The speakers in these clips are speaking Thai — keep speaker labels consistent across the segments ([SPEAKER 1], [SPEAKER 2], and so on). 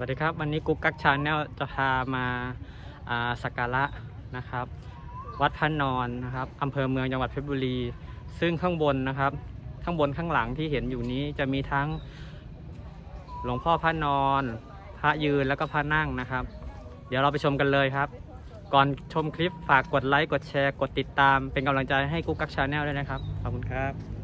[SPEAKER 1] สวัสดีครับ วันนี้กุ๊กกักชาแนลจะพามาอาสักการะนะครับ วัดพระนอนนะครับอำเภอเมืองจังหวัดเพชรบุรี ซึ่งข้างบนนะครับ ข้างบนข้างหลังที่เห็นอยู่นี้จะมีทั้งหลวงพ่อพระนอน พระยืนแล้วก็พระนั่งนะครับ เดี๋ยวเราไปชมกันเลยครับ ก่อนชมคลิปฝากกดไลค์กดแชร์ กดติดตามเป็นกำลังใจให้กุ๊กกักชาแนลด้วยนะครับขอบคุณครับ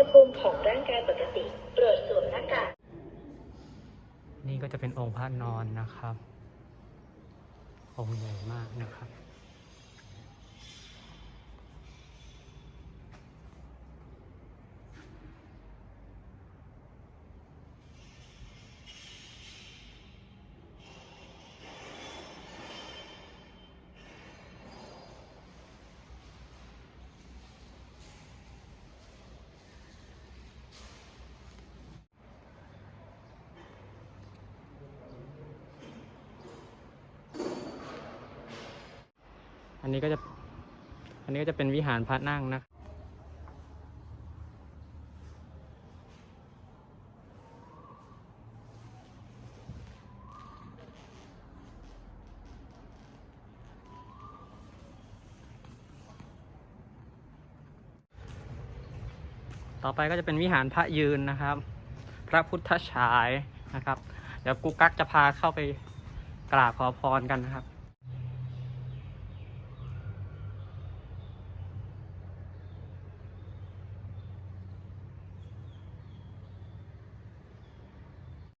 [SPEAKER 2] ณหภูมิของร่างกายปกติโปรดสวมหน้ากาก
[SPEAKER 1] นี่ก็จะเป็นองค์พระนอนนะครับ องค์ใหญ่มากนะครับ อันนี้ก็จะ อันนี้ก็จะเป็นวิหารพระนั่งนะต่อไปก็จะเป็นวิหารพระยืนนะครับ พระพุทธฉายนะครับ เดี๋ยวกุ๊กกักจะพาเข้าไปกราบขอพรกันนะครับ